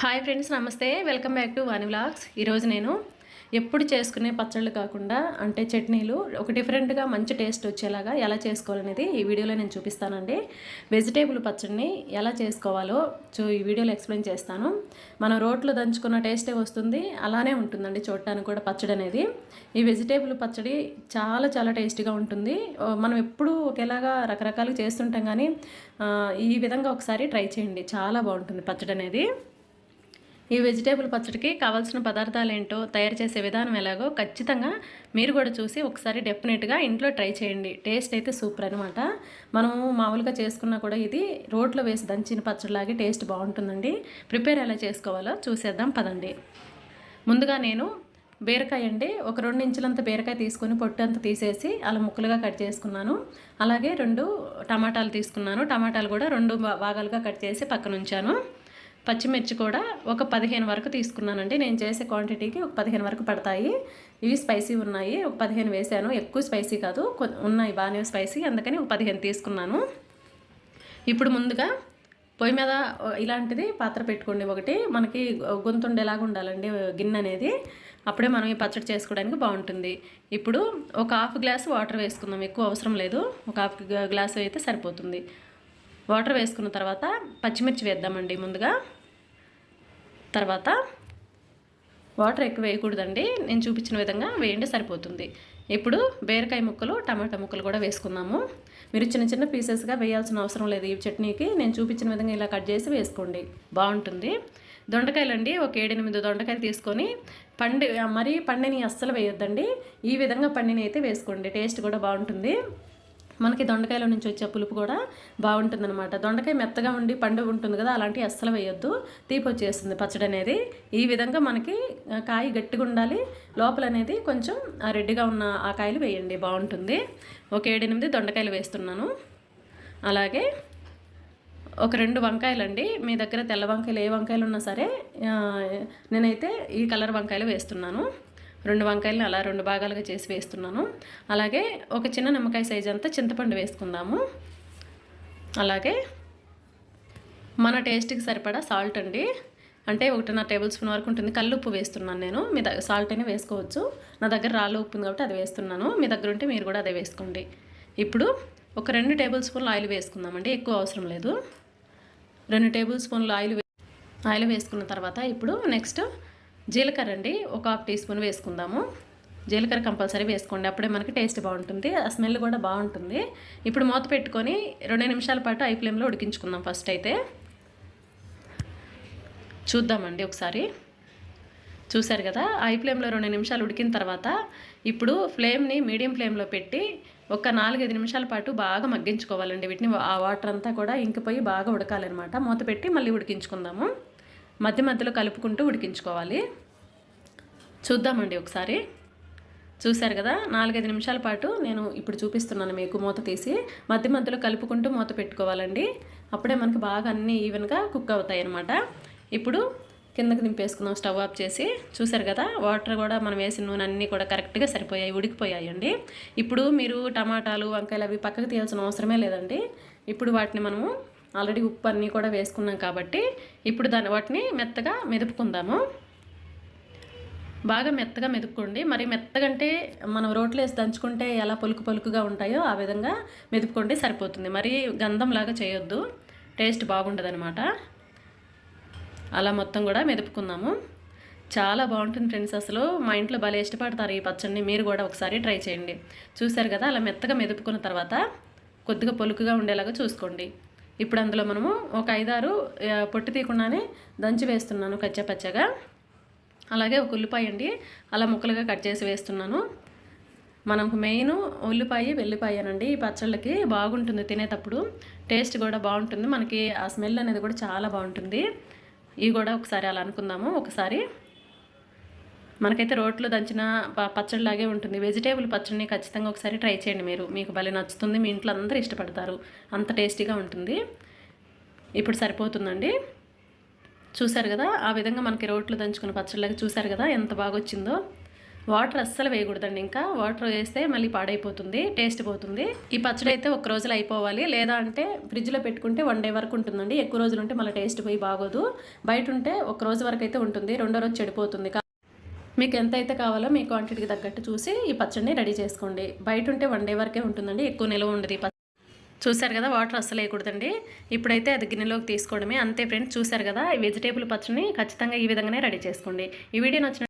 Hi friends నమస్తే. Welcome back to Vani vlogs. ఈరోజు నేను ఎప్పుడు చేసుకునే పచ్చళ్ళు కాకుండా అంటే చట్నీలు ఒక డిఫరెంట్గా మంచి టేస్ట్ వచ్చేలాగా ఎలా చేసుకోవాలనేది ఈ వీడియోలో నేను చూపిస్తానండి. వెజిటేబుల్ పచ్చడిని ఎలా చేసుకోవాలో చూ ఈ వీడియోలో ఎక్స్ప్లెయిన్ చేస్తాను. మనం రోట్లో దంచుకున్న టేస్టే వస్తుంది అలానే ఉంటుందండి చూడటానికి కూడా పచ్చడి అనేది. ఈ వెజిటేబుల్ పచ్చడి చాలా చాలా టేస్టీగా ఉంటుంది. మనం ఎప్పుడు ఒకేలాగా రకరకాలుగా చేస్తుంటాం కానీ ఈ విధంగా ఒకసారి ట్రై చేయండి. చాలా బాగుంటుంది పచ్చడి అనేది ఈ వెజిటేబుల్ పచ్చడికి కావాల్సిన పదార్థాలు ఏంటో తయారు చేసే విధానం ఎలాగో ఖచ్చితంగా మీరు కూడా చూసి ఒకసారి డెఫినెట్గా ఇంట్లో ట్రై చేయండి. టేస్ట్ అయితే సూపర్ అనమాట మనము మామూలుగా చేసుకున్నా కూడా ఇది రోట్లో వేసి దంచిన పచ్చడిలాగే టేస్ట్ బాగుంటుందండి. ప్రిపేర్ ఎలా చేసుకోవాలో చూసేద్దాం పదండి. ముందుగా నేను బీరకాయ అండి ఒక రెండు ఇంచులంత బీరకాయ తీసుకొని పొట్టు అంతా తీసేసి అలా ముక్కలుగా కట్ చేసుకున్నాను. అలాగే రెండు టమాటాలు తీసుకున్నాను. టమాటాలు కూడా రెండు భా- భాగాలుగా కట్ చేసి పక్కన ఉంచాను పచ్చిమిర్చి కూడా ఒక పదిహేను వరకు తీసుకున్నానండి. నేను చేసే క్వాంటిటీకి ఒక పదిహేను వరకు పడతాయి. ఇవి స్పైసీ ఉన్నాయి. ఒక పదిహేను వేసాను. ఎక్కువ స్పైసీ కాదు. ఉన్నాయి. బాగానే స్పైసీ అందుకని ఒక పదిహేను తీసుకున్నాను. ఇప్పుడు ముందుగా పొయ్యి మీద ఇలాంటిది పాత్ర పెట్టుకోండి. ఒకటి మనకి గొంతుండేలాగా ఉండాలండి గిన్నె అనేది. అప్పుడే మనం ఈ పచ్చడి చేసుకోవడానికి బాగుంటుంది. ఇప్పుడు ఒక హాఫ్ గ్లాస్ వాటర్ వేసుకుందాం. ఎక్కువ అవసరం లేదు. ఒక హాఫ్ గ్లాస్ అయితే సరిపోతుంది. వాటర్ వేసుకున్న తర్వాత పచ్చిమిర్చి వేద్దామండి ముందుగా. తర్వాత వాటర్ ఎక్కువ వేయకూడదండి. నేను చూపించిన విధంగా వేయండి సరిపోతుంది. ఇప్పుడు బీరకాయ ముక్కలు టమాటా ముక్కలు కూడా వేసుకుందాము. మీరు చిన్న చిన్న పీసెస్గా వేయాల్సిన అవసరం లేదు. ఈ చట్నీకి నేను చూపించిన విధంగా ఇలా కట్ చేసి వేసుకోండి. బాగుంటుంది. దొండకాయలండి ఒక ఏడెనిమిది దొండకాయలు తీసుకొని పండి మరీ పండిని అస్సలు వేయొద్దండి. ఈ విధంగా పండిని అయితే వేసుకోండి. టేస్ట్ కూడా బాగుంటుంది. మనకి దొండకాయలో నుంచి వచ్చే పులుపు కూడా బాగుంటుందన్నమాట. దొండకాయ మెత్తగా ఉండి పండు ఉంటుంది కదా అలాంటివి అస్సలు వేయొద్దు. తీపి వచ్చేస్తుంది పచ్చడి అనేది. ఈ విధంగా మనకి కాయ గట్టిగా ఉండాలి. లోపల అనేది కొంచెం రెడ్డిగా ఉన్న ఆ కాయలు వేయండి బాగుంటుంది. ఒక ఏడెనిమిది దొండకాయలు వేస్తున్నాను. అలాగే ఒక రెండు వంకాయలండి. మీ దగ్గర తెల్ల వంకాయలు ఏ వంకాయలు ఉన్నా సరే నేనైతే ఈ కలర్ వంకాయలు వేస్తున్నాను. రెండు వంకాయలను అలా రెండు భాగాలుగా చేసి వేస్తున్నాను. అలాగే ఒక చిన్న నిమ్మకాయ సైజ్ అంతా చింతపండు వేసుకుందాము. అలాగే మన టేస్ట్కి సరిపడా సాల్ట్ అండి. అంటే ఒకటిన్నర టేబుల్ స్పూన్ వరకు ఉంటుంది. కల్లుప్పు వేస్తున్నాను నేను. మీ దగ్గర సాల్ట్ అయినా వేసుకోవచ్చు. నా దగ్గర రాళ్ళు ఉప్పు ఉంది కాబట్టి అది వేస్తున్నాను. మీ దగ్గర ఉంటే మీరు కూడా అదే వేసుకోండి. ఇప్పుడు ఒక రెండు టేబుల్ స్పూన్లు ఆయిల్ వేసుకుందామండి. ఎక్కువ అవసరం లేదు. రెండు టేబుల్ స్పూన్లు ఆయిల్ వే- ఆయిల్ వేసుకున్న తర్వాత ఇప్పుడు నెక్స్ట్ జీలకర్ర అండి ఒక హాఫ్ టీ స్పూన్ వేసుకుందాము. జీలకర్ర కంపల్సరీ వేసుకోండి అప్పుడే మనకి టేస్ట్ బాగుంటుంది ఆ స్మెల్ కూడా బాగుంటుంది. ఇప్పుడు మూత పెట్టుకొని రెండు నిమిషాల పాటు ఐ ఫ్లేమ్లో ఉడికించుకుందాం ఫస్ట్ అయితే. చూద్దామండి ఒకసారి. చూశారు కదా ఐ ఫ్లేమ్లో రెండు నిమిషాలు ఉడికిన తర్వాత ఇప్పుడు ఫ్లేమ్ని మీడియం ఫ్లేమ్లో పెట్టి ఒక నాలుగైదు నిమిషాల పాటు బాగా మగ్గించుకోవాలండి. వీటిని ఆ వాటర్ అంతా కూడా ఇంకిపోయి బాగా ఉడకాలన్నమాట. మూత పెట్టి మళ్ళీ ఉడికించుకుందాము. మధ్య మధ్యలో కలుపుకుంటూ ఉడికించుకోవాలి. చూద్దామండి ఒకసారి. చూశారు కదా నాలుగైదు నిమిషాల పాటు నేను ఇప్పుడు చూపిస్తున్నాను మీకు మూత తీసి. మధ్య మధ్యలో కలుపుకుంటూ మూత పెట్టుకోవాలండి. అప్పుడే మనకు బాగా అన్నీ ఈవెన్గా కుక్ అవుతాయి అన్నమాట ఇప్పుడు కిందకి దింపేసుకుందాం స్టవ్ ఆఫ్ చేసి. చూసారు కదా వాటర్ కూడా మనం వేసిన నూనె అన్నీ కూడా కరెక్ట్గా సరిపోయాయి ఉడికిపోయాయండి. ఇప్పుడు మీరు టమాటాలు వంకాయలు అవి పక్కకు తీయాల్సిన అవసరమే లేదండి. ఇప్పుడు వాటిని మనము ఆల్రెడీ ఉప్పు అన్నీ కూడా వేసుకున్నాం కాబట్టి ఇప్పుడు దాని వాటిని మెత్తగా మెదుపుకుందాము. బాగా మెత్తగా మెదుపుకోండి. మరి మెత్తగంటే మనం రోట్లో వేసి దంచుకుంటే ఎలా పలుకు పలుకుగా ఉంటాయో ఆ విధంగా మెదుపుకోండి సరిపోతుంది. మరి గంధంలాగా చేయొద్దు. టేస్ట్ బాగుండదనమాట అలా మొత్తం కూడా మెదుపుకుందాము. చాలా బాగుంటుంది ఫ్రెండ్స్ అసలు. మా ఇంట్లో భలే ఇష్టపడతారు ఈ పచ్చడిని. మీరు కూడా ఒకసారి ట్రై చేయండి. చూశారు కదా? అలా మెత్తగా మెదుపుకున్న తర్వాత కొద్దిగా పొలుకుగా ఉండేలాగా చూసుకోండి. ఇప్పుడు అందులో మనము ఒక ఐదారు పొట్టు తీయకుండానే దంచి వేస్తున్నాను కచ్చపచ్చగా అలాగే ఒక ఉల్లిపాయ అండి అలా ముక్కలుగా కట్ చేసి వేస్తున్నాను. మనకు మెయిన్ ఉల్లిపాయ వెల్లిపాయనండి ఈ పచ్చళ్ళకి బాగుంటుంది తినేటప్పుడు. టేస్ట్ కూడా బాగుంటుంది. మనకి ఆ స్మెల్ అనేది కూడా చాలా బాగుంటుంది. ఇవి కూడా ఒకసారి అలా అనుకుందాము. ఒకసారి మనకైతే రోట్లో దంచిన పచ్చడిలాగే ఉంటుంది. వెజిటేబుల్ పచ్చడిని ఖచ్చితంగా ఒకసారి ట్రై చేయండి మీరు. మీకు భలే నచ్చుతుంది. మీ ఇంట్లో అందరూ ఇష్టపడతారు. అంత టేస్టీగా ఉంటుంది. ఇప్పుడు సరిపోతుందండి. చూశారు కదా? ఆ విధంగా మనకి రోట్లో దంచుకున్న పచ్చడిలాగా చూశారు కదా? ఎంత బాగా వచ్చిందో వాటర్ అస్సలు వేయకూడదండి ఇంకా. వాటర్ వేస్తే మళ్ళీ పాడైపోతుంది. టేస్ట్ పోతుంది. ఈ పచ్చడి అయితే ఒక రోజులో అయిపోవాలి. లేదా అంటే ఫ్రిడ్జ్లో పెట్టుకుంటే వన్ డే వరకు ఉంటుందండి. ఎక్కువ రోజులు ఉంటే మళ్ళీ టేస్ట్ పోయి బాగోదు. బయట ఉంటే ఒక రోజు వరకు అయితే ఉంటుంది. రెండో రోజు చెడిపోతుంది. మీకు ఎంత అయితే కావాలో మీ క్వాంటిటీకి తగ్గట్టు చూసి ఈ పచ్చడిని రెడీ చేసుకోండి. బయట ఉంటే వన్ డే వరకే ఉంటుందండి. ఎక్కువ నిల్వ ఉండదు ఈ చూశారు కదా వాటర్ అస్సలు వేయకూడదండి. ఇప్పుడైతే అది గిన్నెలోకి తీసుకోవడమే. అంతే ఫ్రెండ్స్ చూశారు కదా ఈ వెజిటేబుల్ పచ్చడిని ఖచ్చితంగా ఈ విధంగానే రెడీ చేసుకోండి. ఈ వీడియో నచ్చిన